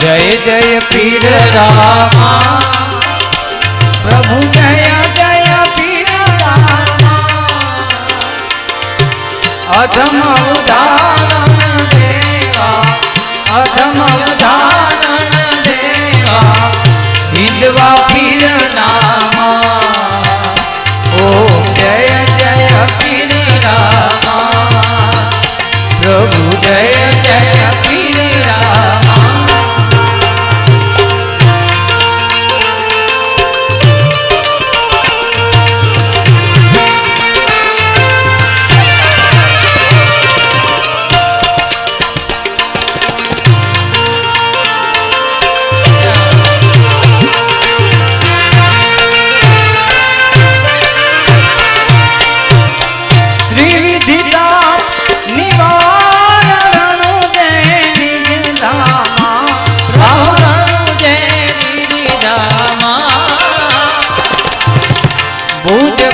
જય જય પીર રામા. પ્રભુ જય જય પીર રામા. અધમ ઉદાહરણ દેવા. અધમ ઉદાહરણ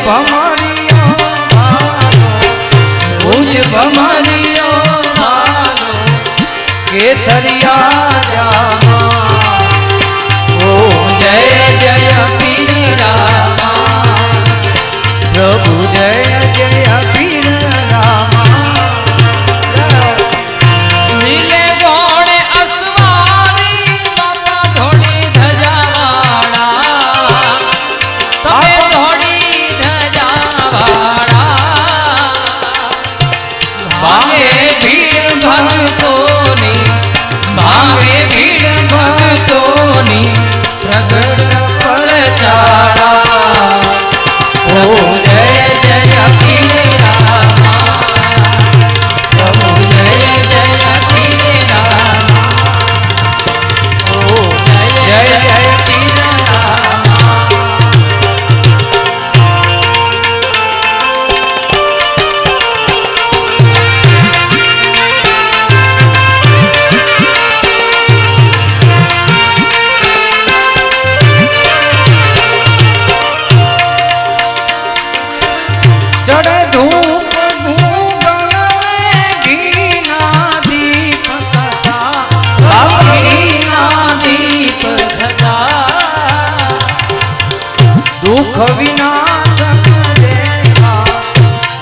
ભમરિયો ભુજ ભમરિયો કેસરિયા જામા દુઃખ વિનાશક દેવા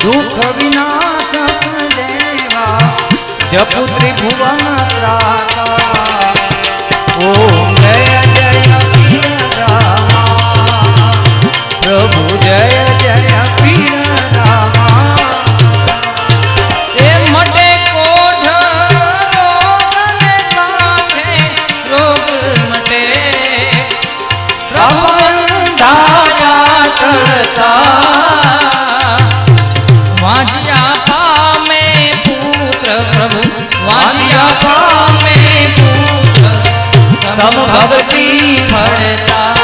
દુઃખ વિનાશક દેવા જપુ ત્રિભુવન ત્રાતા ઓમ ભક્તિ મળતા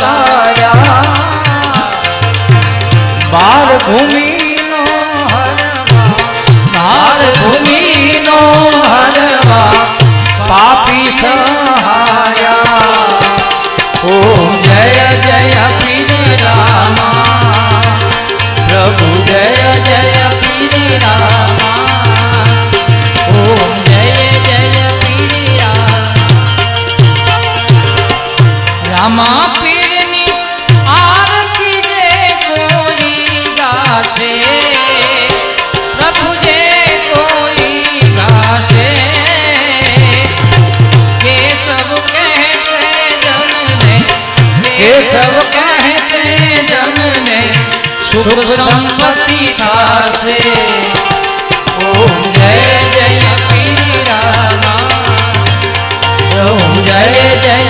તારા. બાર ભૂમિ સૌ કહે જનને સુખ સંપત્તિ થાશે ઓમ જય જય પીરાના ઓમ જય જય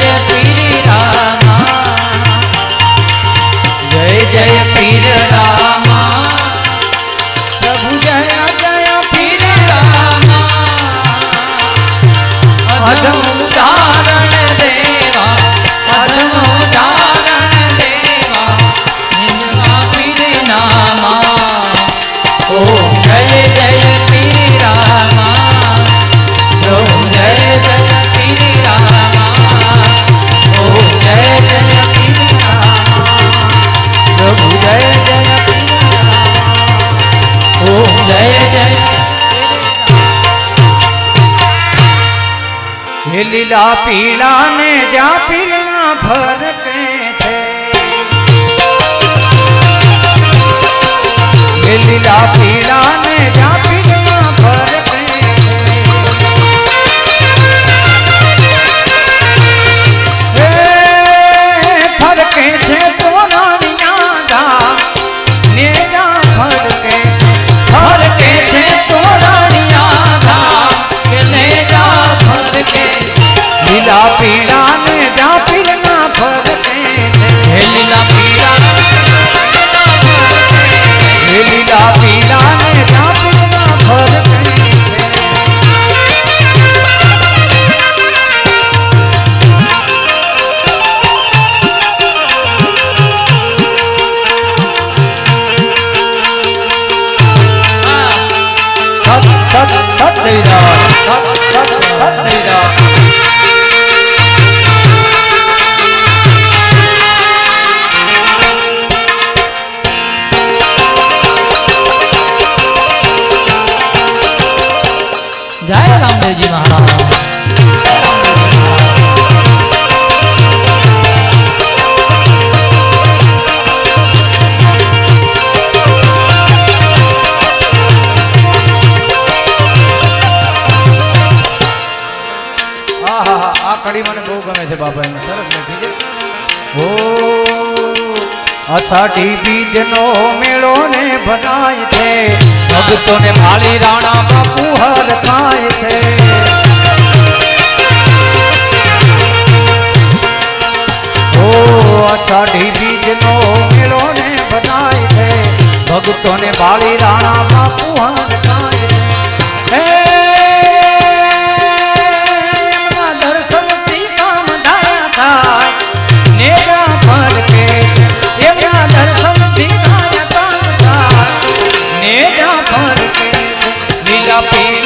લીલા પીળા ને જ્યાં પીળા ફરકે છે લીલા પીળા ગાય છે બાપા એને સરસ નથી ઓ, અષાઢી બીજનો મેળો ને ભરાય છે. ભક્તોને માલી રાણા બાપુ હર ખાય છે. ઓ, અષાઢી બીજનો મેળો ને ભરાય છે. ભક્તોને બાળી રાણા બાપુ પીડા